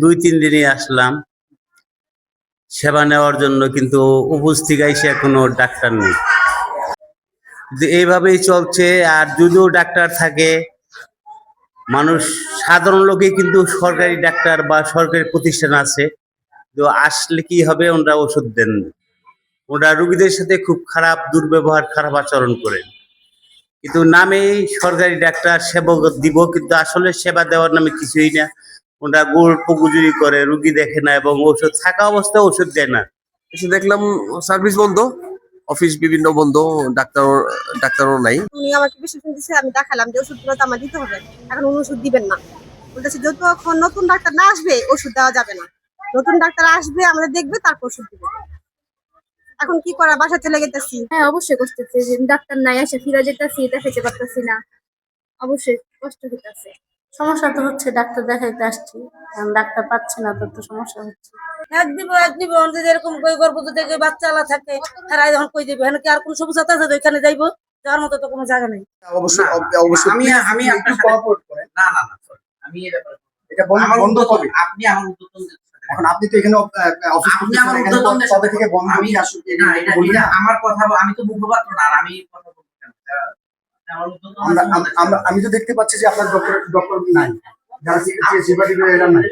দুই তিন দিনই আসলাম। সেবা নেওয়ার জন্য কিন্তু উপস্থিত এসে কোনো ডাক্তার নেই। এইভাবেই চলছে, আর যদিও ডাক্তার থাকে, মানুষ, সাধারণ লোকে কিন্তু সরকারি ডাক্তার বা সরকারি প্রতিষ্ঠান আছে। তো আসলে কি হবে, ওনারা ওষুধ দেন। ওরা রুগীদের সাথে খুব খারাপ দুর্ব্যবহার, খারাপ আচরণ করেন। কিন্তু নামেই সরকারি ডাক্তার সেবক দিব, কিন্তু আসলে সেবা দেওয়ার নামে কিছুই না। ওরা গল্প গুজুরি করে রুগী দেখে না এবং ওষুধ থাকা অবস্থায় ওষুধ দেয় না। এসে দেখলাম সার্ভিস বন্ধ অফিস বিভিন্ন বন্ধ ডাক্তার ডাক্তারও নাই। উনি আমাকে প্রেসক্রিপশন দিচ্ছে আমি দেখালাম যে ওষুধগুলো তো আমার দিতে হবে। এখন উনি ওষুধ দিবেন না। বলতেছে যতক্ষণ নতুন ডাক্তার না আসবে ওষুধ দেওয়া যাবে না। নতুন ডাক্তার আসবে আমাদের দেখবে তারপর ওষুধ দিবে। এখন কি করা বাসা চলে গেতেছি। হ্যাঁ অবশ্যই কষ্ট হচ্ছে ডাক্তার নাই আসে ফিরে যেতেছি দেখাইতে পারতেছি না। অবশ্যই কষ্ট হইতেছে। সমস্যা তো হচ্ছে ডাক্তার দেখাইতে আসছি। এখন ডাক্তার পাচ্ছে না তো তো সমস্যা হচ্ছে। এক দিব এক দিব যদি এরকম কই গর্ভবতী থেকে বাচ্চা আলা থাকে তারা যখন কই দিবে। এখানে কি আর কোন সুবিধা আছে? যে ওইখানে যাইবো যাওয়ার মতো তো কোনো জায়গা নেই। অবশ্যই অবশ্যই আমি আমি একটু আপনার সাথে- cooperate না না না আমি ব্যাপারে এটা বন্ধ আমার বন্ধ উদ্যোতন আপনি আমার সাথে এখন আপনি তো এখানে অফিস আপনি আমার উদ্যোতনদের কবে সাথে থেকে বন্ধ আমি আসলে না এটা। আমার কথা আমি তো মুখপাত্র না আর আমি কথা বলতে আমার আমরা আমি তো দেখতে পাচ্ছি যে আপনার ডক্টর ডক্টর নাই। যারা সেবা দিবে এরা নাই।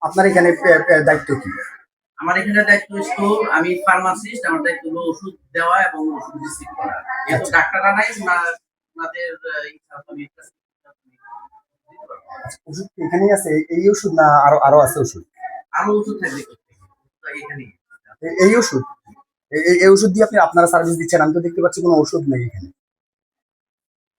আপনার এখানে দায়িত্ব কি? আমার এখানে দায়িত্ব স্টোর আমি ফার্মাসিস্ট আমার দায়িত্ব হলো ওষুধ দেওয়া এবং ওষুধ রিসিভ করা। যেহেতু ডাক্তাররা নাই ওনা- ওনাদের পারব। ওষুধ এখানেই আছে? এই- ওষুধ না আরও আরও আছে ওষুধ? আরও ওষুধ থাকবে? এখানেই? এই ওষুধ? এই- ওষুধ দিয়ে আপনি আপনারা সার্ভিস দিচ্ছেন আমি তো দেখতে পাচ্ছি কোনো ওষুধ নেই এখানে।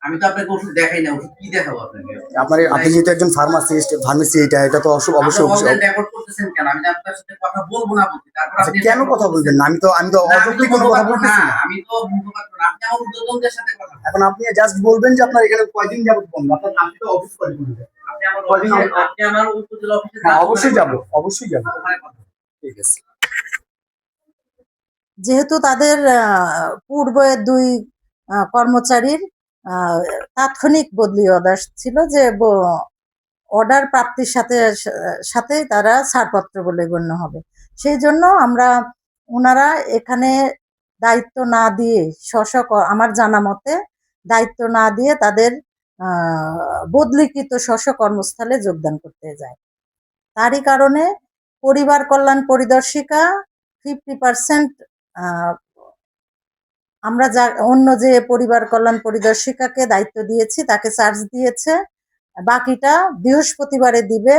আমি তো আপনাকে ওষুধ দেখাই না ওষুধ কি দেখাবো আপনাকে? আপনার আপনি যেহেতু একজন ফার্মাসিস্ট ফার্মেসি এটা এটা তো অবশ্যই অবশ্যই রেকর্ড করতেছেন কেন? আমি আপনার সাথে কথা বলব না বলছি তারপর আচ্ছা, আপনি কেন কথা বলবেন না? আমি তো আমি তো অযৌক্তিক কোনো কথা বলতেছি না, আমি তো মুখপাত্র না আপনি আমার উদ্যোতনদের সাথে কথা এখন আপনি জাস্ট বলবেন যে আপনার এখানে কয়দিন যাবত বন্ধ? আপনার আপনি তো অফিস? আপনি আমার অফিসে আপনি আমার উপজেলা অফিসে হ্যাঁ অবশ্যই যাব অবশ্যই যাব। ঠিক আছে। যেহেতু তাদের পূর্বের দুই কর্মচারীর তাৎক্ষণিক বদলি অর্ডার ছিল যে অর্ডার প্রাপ্তির সাথে সাথে তারা ছাড়পত্র বলে গণ্য হবে। সেই জন্য আমরা ওনারা এখানে দায়িত্ব না দিয়ে স্ব আমার জানা মতে দায়িত্ব না দিয়ে তাদের বদলিকৃত স্ব কর্মস্থলে যোগদান করতে যায়। তারই কারণে পরিবার কল্যাণ পরিদর্শিকা ফিফটি পার্সেন্ট আমরা যা, অন্য যে পরিবার কল্যাণ পরিদর্শিকাকে দায়িত্ব দিয়েছি, তাকে চার্জ দিয়েছে। বাকিটা বৃহস্পতিবারে দিবে।